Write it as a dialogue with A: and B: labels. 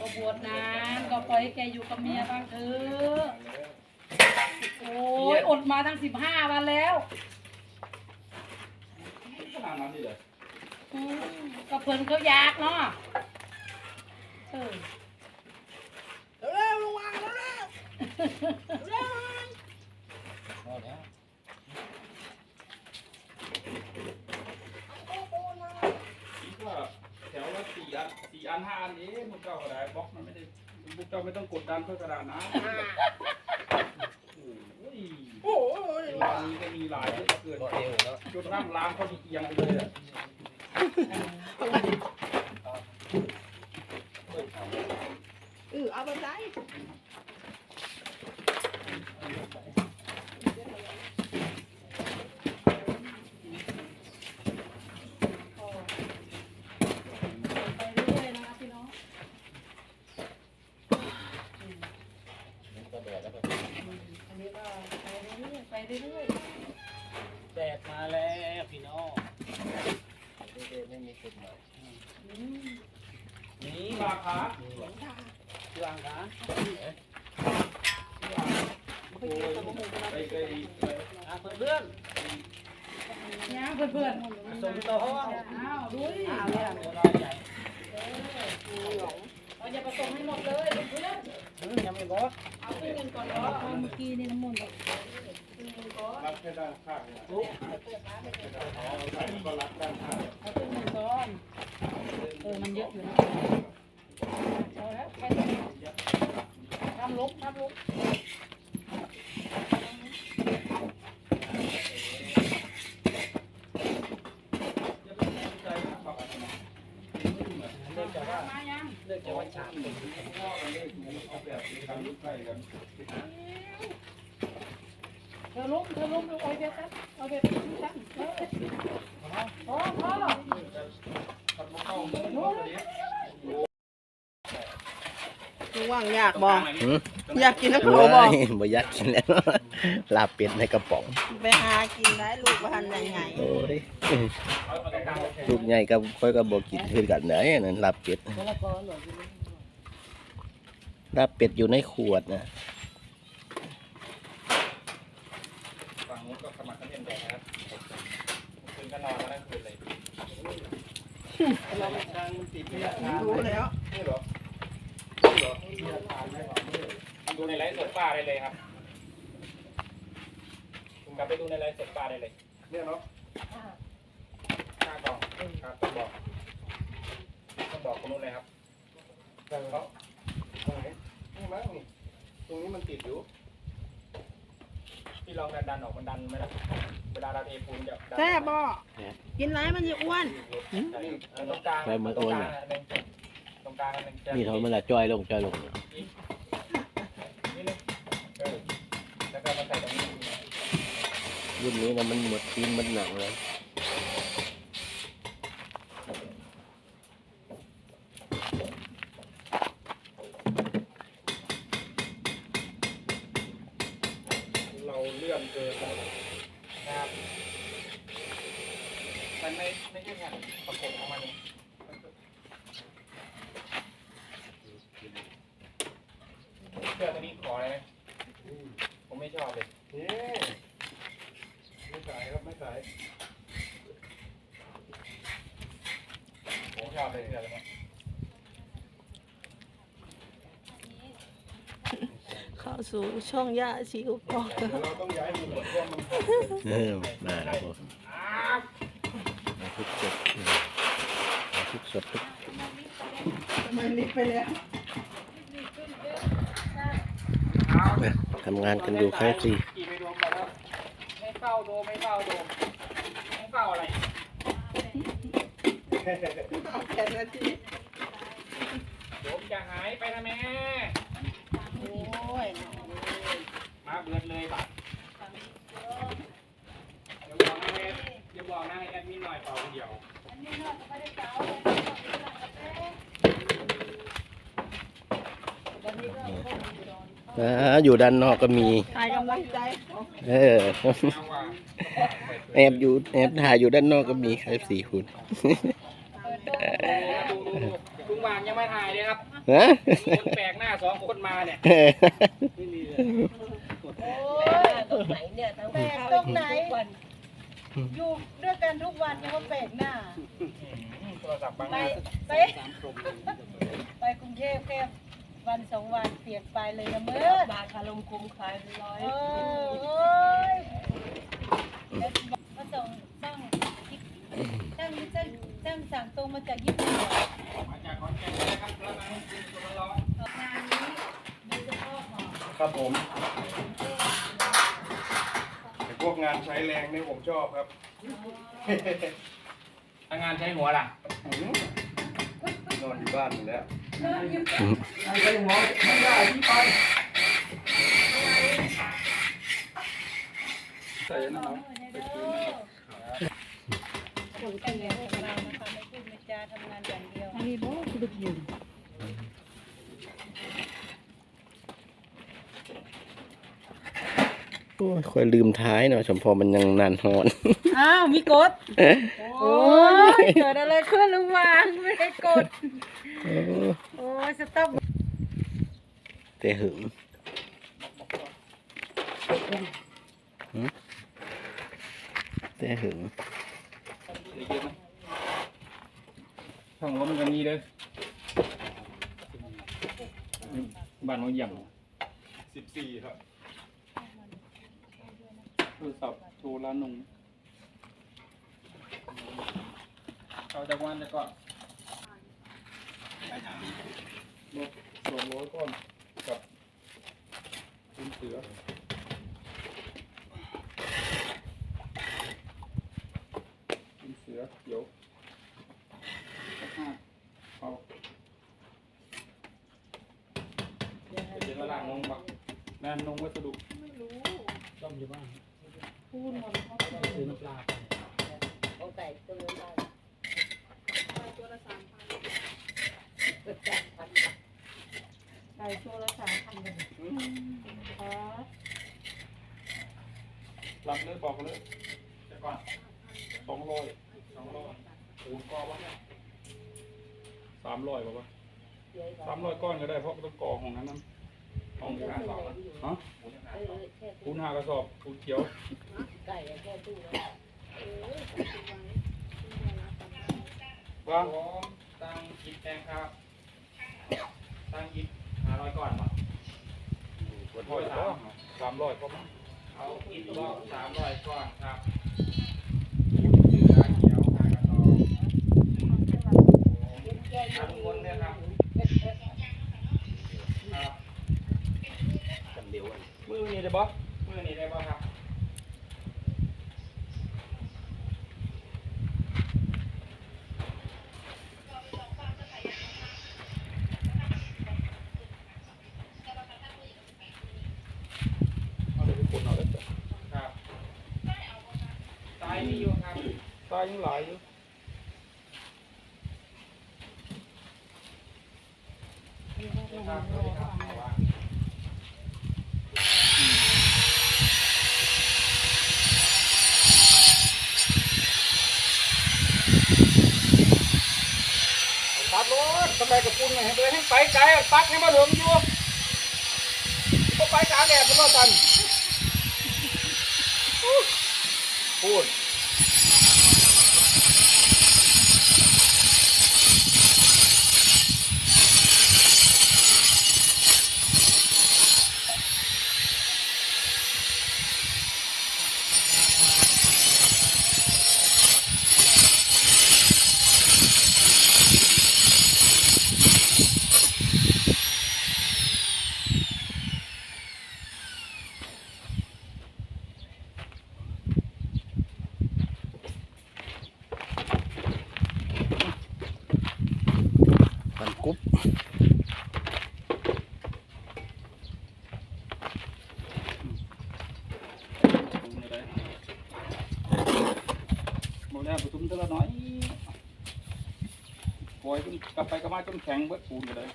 A: ก็บวชนานก็ปล่อยให้แกอยู่กับเมียบ้างเถอะโอ้ยอดมาทั้งสิบห้าวันแล้ว
B: ขนาดนั้นเลยเหรอ
A: อืมก็เพิ่นเขาอยากเนาะเออ
C: เร็วระวังแล้วเร็วเร็ว
B: พอแล้วคิดว่าแถวละสี่อันสี่อันห้าอันนี้ มึงเก้บล็อกมันไม่ได้พวกเจ้าไม่ต้องกดดันเพื่อกระดานนะโอ้ย
C: โอ้ย
B: เวลานนี้ก็มีหลายเยอะเกินเอวแล้วจนร่างล้างเขาดีเอียงไปเลยอะ
C: เออเอาไปใช้
A: ไปเรื่อยๆนะคะพี่น้อง
B: ก็แดดแล้วก็
A: อันนี้ก็ไปเรื่อยๆไปเรื่อย
B: แดดมาแล้วพี่น้องเดไม่มีจุดหมาย
A: ๆอืม
B: นี่ราคาที่วางขาไปไปไปเพื่อน
A: ย่างเพื่อนๆ
B: ส่งต่อ
A: อ้าวดุย
C: เอาเนี่ย
B: เดี๋ยวรอใหญ่
A: เราจะผสมให้หมดเลยเพื่อน
B: ยังไม่หมด
A: ๆเอาครึ่งหนึงก่อนเนาะเมื่อกี้นี่น้ำมันต์แบบครึ่งหนึงก่อน
B: รับแค่ด้านข้างเนี่ยอ๋อใส่ก็รับด้านข้าง
A: เอาครึ่งหนึงก่อนเออมันเยอะอยู่นะ เอแล้วแค่นี้ทำลุกทำลุก
B: จะเป็นใจนะบอกอะไรนะเลือกว่า
A: มายัง
B: เองจากว่าฉากเป็นพ่อกันเลยเอาแบบนี้น
A: เธอลุกเธอลุกเอาเดียวกันเอาเดียวกันกันเออพอพอ
B: ขัดมาเข้ามือนู้นนี้
C: ระวังอยากบอก
D: หืม
C: อยากกินน้ำ
D: โอ้
C: เขาบอก
D: ยบ่อยากกินแล้ว ลาบเป็ดในกระป๋อง
C: ไปหากินได้ลูกบ้านยังไง
D: โอ้ย
B: เอาไปกลางโอเค
D: ลูกใหญ่กับค่อยก็บ่กินคือกันเด้อนั่นลาบเป็ดลาบเป็ดอยู่ในขวดนะ
B: ฝั่งนู้นก็ขมักขม้นแดดนะครับคืนก็นอนมาทั้งคืนเลยเราทางมันติดไม่ยากทาน
C: รู้แล้ว
B: นี่เหรอ ดูในไลฟ์สดป้าได้เลยครับคุณกลับไปดูในไลฟ์สดป้าได้เลย เนี่ยเนาะข้ากล่องครับต้องบอกต้องบอกคนนู้นเลยครับเขาตรงไหนนี่มั้งนี่ ตรงนี้มันติดอยู่ พี่ลองดันดันๆออกมันดันไหมล่ะ เวลาเราเทปูนจะดัน
C: แซ่บบ่กินไรมันจะอ้วน
B: นี่ตรงกลางตรงกลางอันหนึ่งตรง กลางอันหนึ่งจะ
D: นี่เขามันละจ้อยลงจ้อยลง
B: นิดนึงเออแล้วก็มาใส่ตรงนี้
D: รุ่นนี้นะมันหมดตีนหมดหนังเลย
B: เราเลื่อนเกินนะครับมันไม่ไม่ใช่แผ่นประกบของมันเองเสื้อตัวนี้ขอเลยไหมผมไม่ชอบเลยนี่ไม่ขายครับไม่ขายผมชอบเลยเสื้อตัวนี้
C: เข้าสู่ช่องย่าชีกุกอก
B: เดี๋ยวเราต้องย้ายมือหมดเพราะมัน
D: เออมาแล้วพวกมาทุกสดมาทุกสดทุก
C: ทำไมลิฟไปแล้ว
D: ทำงานกันอยู่ครับสิ
B: กี่ไปรวมกันแล้วไม่เฝ้าโดมไม่เฝ้าโดมไม่เฝ้าอะไร
C: เอาแขนนาที
B: โดมจะหายไปนะแม่
C: โอ้ย
B: มาเบิดเลยบัตรอย่าบอกนะแม่อย่าบอกนะให้แอดมินหน่อยเป่าคนเดียว
D: อ่า อยู่ด้านนอกก็มี
C: ตายกำลังใจ
D: เออ
B: เอาว่า
D: แอบอยู่แอบถ่ายอยู่ด้านนอกก็มีครับสี่คุณ
B: ดูดูดูลุงหวานยังไม่ถ่ายเลยครับ
D: ฮะ
B: คนแปลกหน้าสองคนมาเนี่ย
C: ไม่มีเลย
E: โอ้
F: ตรงไหนเนี่ยทั้ง
E: แปลกตรงไหนอยู่ด้วยกันทุกวันยังว่าแปลกหน้า
B: โทรศัพท์บางห
E: ไป
B: น้า
E: ไปไปกรุงเทพแค่ วันสองวันเปลี่ยนไปเลยนะเมื่อ บา
F: คารมคุมคลายร้อย
E: เออโอ้ยแล้วมาส่งช่างช่างช่างช่างสั่งตรงมาจากญี่ปุ่นเหรอ
B: มาจากขอนแก่นเลยนะครับแล้วมาคุณตัวร้อน
E: งานนี้โดยเฉพาะของ
B: ครับผมแต่พวกงานใช้แรงนี่ผมชอบครับถ้างานใช้หัวล่ะ
C: นอนอยู่บ้านอยู่แล้ว
E: เลิกอยู่
C: ไอ้หัวไม่ได้ที่ไปใส่น้ำ
E: ผมกันเรียนของเรานะคะไม่พูดไม่จาทำงานอย่างเดียวอันนี้บอกคือดึกอยู่
D: โอ้ยคอยลืมท้ายเนาะชมพอมันยังนานหอน
E: อ้าวมีกด โอ้ยเกิดอะไรขึ้นลุงวางไม่ได้กดโอ้ ยสต๊อป
D: แต่หึงหึแต่หึง
B: ช่องล้มกันนี้เลยบ้านหัวหยั่ง
C: สิบสี่ครับ
B: โทรศัพท์โทรร้านนงเอาจากวันแต่ก่ อน
C: สองร้อยก้อนกับคุณเสือคุณเสือเดี๋ยว
B: เอาเดี๋ยวมาล้างนงบักงานนงวัสดุไม่รู้
C: ต้มอยู่บ้าน
E: พูดหมดเขา
C: ซื้อน้ำปลาไป
F: โอ้ไก่ตัวนั้นได้
E: ใส่ ตัวละสามพันเลยอ๋อ
C: รับเลยบอกเลย
B: แต่ก่อน
C: สองร้อย
B: สองโล
C: คูณก้อนวะสามร้อยป่ะวะสามร้อยก้อนก็ได้เพราะต้องก่อของนั้นน้ำของหมูห้าสอบฮะ
F: เออแค่
C: คูณห้ากระสอบคูณเขียว
F: ไก่แค่ตู้แล้ว
C: ว่าง
B: ผมตั้งคิดแทงครับ ตั้งคิดห้าร้อยก่อนป่ะ
C: ร้อยสามสามร้อยก็มั้ง
B: เอาอีกรอบสามร้อยก่อนครับเสือเขียวหากระตอทั้งคนเนี่ยครับครับ
D: เดียว
C: มือนี่ได้บ่
B: มือนี้ได้บ่ครับ
C: เอาเลยไปคนเอาเลยจ้ะ
B: ครับตายมีอยู่ครับ
C: ตายยังหลายอยู่
B: ครับสวัสดีครับ
C: ตัดรถทำไมกับปุ้นไงให้ไปให้ไปไกลอะตักให้มาถึงอยู่ก็ไปกลางแดดมันรอดกัน พูด
D: ปันกุ๊บ
C: หมดแล้วประชุมเท่าน้อยปล่อยจนกลับไปกลับมาจนแข็งเบิดปูนเลย